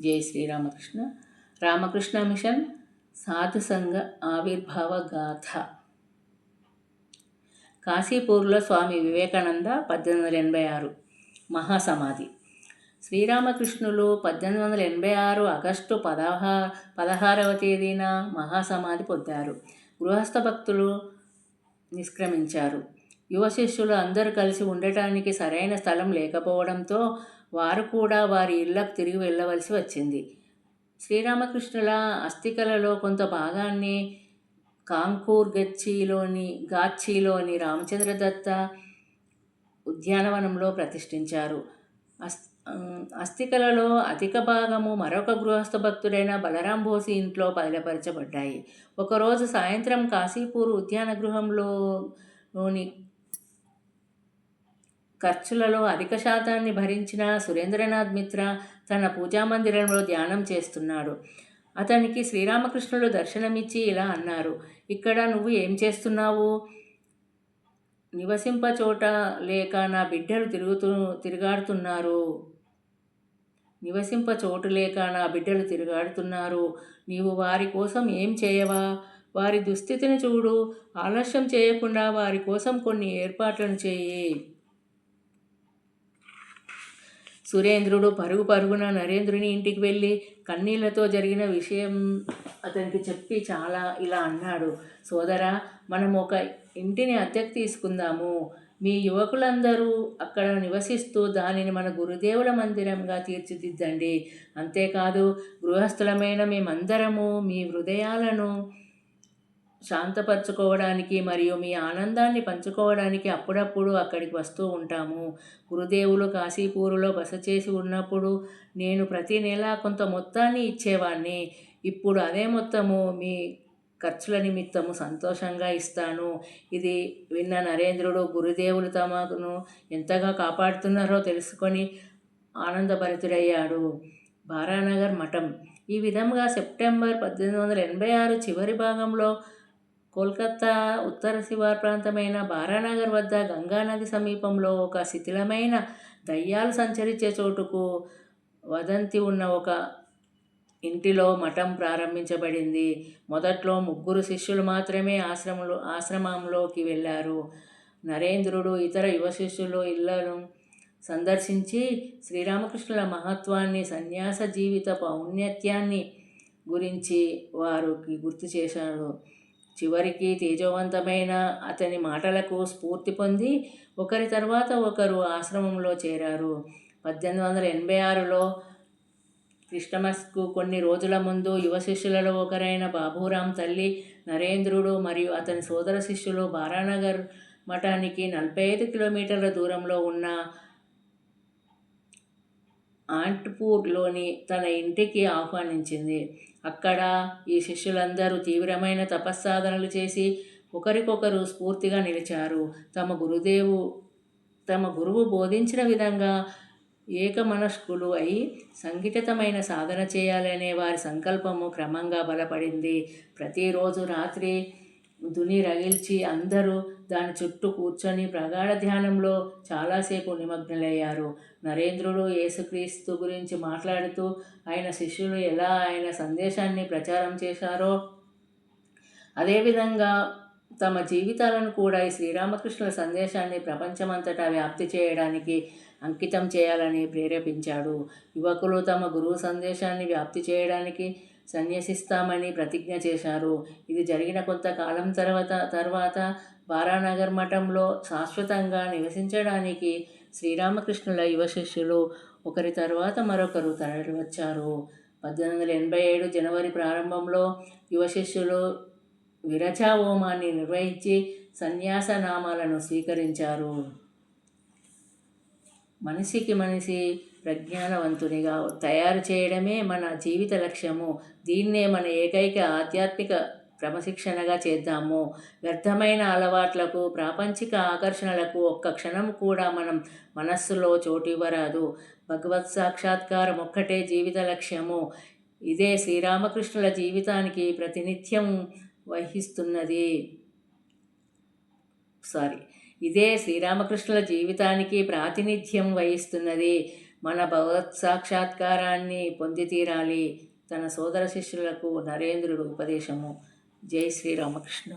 జై శ్రీరామకృష్ణ. రామకృష్ణ మిషన్ సాధు సంఘ ఆవిర్భావ గాథ. కాశీపూర్లో స్వామి వివేకానంద పద్దెనిమిది వందల ఎనభై ఆరు మహాసమాధి. శ్రీరామకృష్ణులు పద్దెనిమిది వందల ఎనభై ఆరు ఆగస్టు పదహా పదహారవ తేదీన మహాసమాధి పొందారు. గృహస్థ భక్తులు నిష్క్రమించారు. యువ శిష్యులు అందరూ కలిసి ఉండటానికి సరైన స్థలం లేకపోవడంతో వారు కూడా వారి ఇళ్ళకు తిరిగి వెళ్ళవలసి వచ్చింది. శ్రీరామకృష్ణుల అస్థికలలో కొంత భాగాన్ని కాంకూర్ గచ్చిలోని గాచ్చిలోని రామచంద్రదత్త ఉద్యానవనంలో ప్రతిష్ఠించారు. అస్ అస్థికలలో అధిక భాగము మరొక గృహస్థ భక్తుడైన బలరాం భోసి ఇంట్లో బయలుపరచబడ్డాయి. ఒకరోజు సాయంత్రం కాశీపూర్ ఉద్యాన గృహంలోని ఖర్చులలో అధిక శాతాన్ని భరించిన సురేంద్రనాథ్ మిత్ర తన పూజామందిరంలో ధ్యానం చేస్తున్నాడు. అతనికి శ్రీరామకృష్ణుడు దర్శనమిచ్చి ఇలా అన్నారు ఇక్కడ నువ్వు ఏం చేస్తున్నావు? నివసింప చోట లేక నా బిడ్డలు తిరుగుతూ తిరుగాడుతున్నారు. నివసింప చోటు లేక నా బిడ్డలు తిరుగాడుతున్నారు. నీవు వారి కోసం ఏం చేయవా? వారి దుస్థితిని చూడు. ఆలస్యం చేయకుండా వారి కోసం కొన్ని ఏర్పాట్లను చేయి. సురేంద్రుడు పరుగు పరుగున నరేంద్రుని ఇంటికి వెళ్ళి కన్నీళ్ళతో జరిగిన విషయం అతనికి చెప్పి చాలా ఇలా అన్నాడు. సోదరా మనం ఒక ఇంటిని అద్దెకు తీసుకుందాము. మీ యువకులందరూ అక్కడ నివసిస్తూ దానిని మన గురుదేవుల మందిరంగా తీర్చిదిద్దండి. అంతేకాదు గృహస్థులమైన మేమందరము మీ హృదయాలను శాంతపరచుకోవడానికి మరియు మీ ఆనందాన్ని పంచుకోవడానికి అప్పుడప్పుడు అక్కడికి వస్తూ ఉంటాము. గురుదేవులు కాశీపూరులో బస చేసి ఉన్నప్పుడు నేను ప్రతి నెల కొంత మొత్తాన్ని ఇచ్చేవాడిని ఇప్పుడు అదే మొత్తము మీ ఖర్చుల నిమిత్తము సంతోషంగా ఇస్తాను. ఇది విన్న నరేంద్రుడు గురుదేవులు తమను ఎంతగా కాపాడుతున్నారో తెలుసుకొని ఆనందభరితుడయ్యాడు. బారానగర్ మఠం. ఈ విధంగా సెప్టెంబర్ పద్దెనిమిది వందల ఎనభై ఆరు చివరి భాగంలో కోల్కత్తా ఉత్తర శివార్ ప్రాంతమైన బారానగర్ వద్ద గంగానది సమీపంలో ఒక శిథిలమైన దయ్యాలు సంచరించే చోటుకు వదంతి ఉన్న ఒక ఇంటిలో మఠం ప్రారంభించబడింది. మొదట్లో ముగ్గురు శిష్యులు మాత్రమే ఆశ్రమంలో ఆశ్రమంలోకి వెళ్ళారు. నరేంద్రుడు ఇతర యువ శిష్యులు ఇళ్ళను సందర్శించి శ్రీరామకృష్ణుల మహత్వాన్ని సన్యాస జీవిత ఔన్నత్యాన్ని గురించి వారికి గుర్తు చేశాడు చివరికి తేజవంతమైన అతని మాటలకు స్ఫూర్తి పొంది ఒకరి తర్వాత ఒకరు ఆశ్రమంలో చేరారు. పద్దెనిమిది వందల ఎనభై ఆరులో క్రిస్టమస్కు కొన్ని రోజుల ముందు యువ శిష్యులలో ఒకరైన బాబూరాం తల్లి నరేంద్రుడు మరియు అతని సోదర శిష్యులు బారానగర్ మఠానికి నలభై ఐదు కిలోమీటర్ల దూరంలో ఉన్న ఆంట్పూర్లోని తన ఇంటికి ఆహ్వానించింది. అక్కడ ఈ శిష్యులందరూ తీవ్రమైన తపస్సాధనలు చేసి ఒకరికొకరు స్ఫూర్తిగా నిలిచారు. తమ గురుదేవు తమ గురువు బోధించిన విధంగా ఏకమనస్కులు అయి సంఘటితమైన సాధన చేయాలనే వారి సంకల్పము క్రమంగా బలపడింది. ప్రతిరోజు రాత్రి దుని రగిల్చి అందరూ దాని చుట్టూ కూర్చొని ప్రగాఢ ధ్యానంలో చాలాసేపు నిమగ్నలయ్యారు. నరేంద్రుడు యేసుక్రీస్తు గురించి మాట్లాడుతూ ఆయన శిష్యులు ఎలా ఆయన సందేశాన్ని ప్రచారం చేశారో అదేవిధంగా తమ జీవితాలను కూడా ఈ శ్రీరామకృష్ణుల సందేశాన్ని ప్రపంచమంతటా వ్యాప్తి చేయడానికి అంకితం చేయాలని ప్రేరేపించాడు. యువకులు తమ గురువు సందేశాన్ని వ్యాప్తి చేయడానికి సన్యసిస్తామని ప్రతిజ్ఞ చేశారు. ఇది జరిగిన కొంతకాలం తర్వాత తర్వాత బారానగర్ మఠంలో శాశ్వతంగా నివసించడానికి శ్రీరామకృష్ణుల యువ శిష్యులు ఒకరి తర్వాత మరొకరు తరలివచ్చారు. పద్దెనిమిది వందల ఎనభై ఏడు జనవరి ప్రారంభంలో యువ శిష్యులు విరచా హోమాన్ని నిర్వహించి సన్యాస నామాలను స్వీకరించారు. మనిషికి మనిషి ప్రజ్ఞానవంతునిగా తయారు చేయడమే మన జీవిత లక్ష్యము. దీన్నే మన ఏకైక ఆధ్యాత్మిక క్రమశిక్షణగా చేద్దాము. వ్యర్థమైన అలవాట్లకు ప్రాపంచిక ఆకర్షణలకు ఒక్క క్షణం కూడా మనం మనస్సులో చోటివ్వరాదు భగవత్ సాక్షాత్కారం ఒక్కటే జీవిత లక్ష్యము. ఇదే శ్రీరామకృష్ణుల జీవితానికి ప్రతినిత్యం వహిస్తున్నది. సారీ ఇదే శ్రీరామకృష్ణుల జీవితానికి ప్రాతినిధ్యం వహిస్తున్నది. మన భగవత్ సాక్షాత్కారాన్ని పొంది తీరాలి తన సోదర శిష్యులకు నరేంద్రుడు ఉపదేశము. జై శ్రీరామకృష్ణ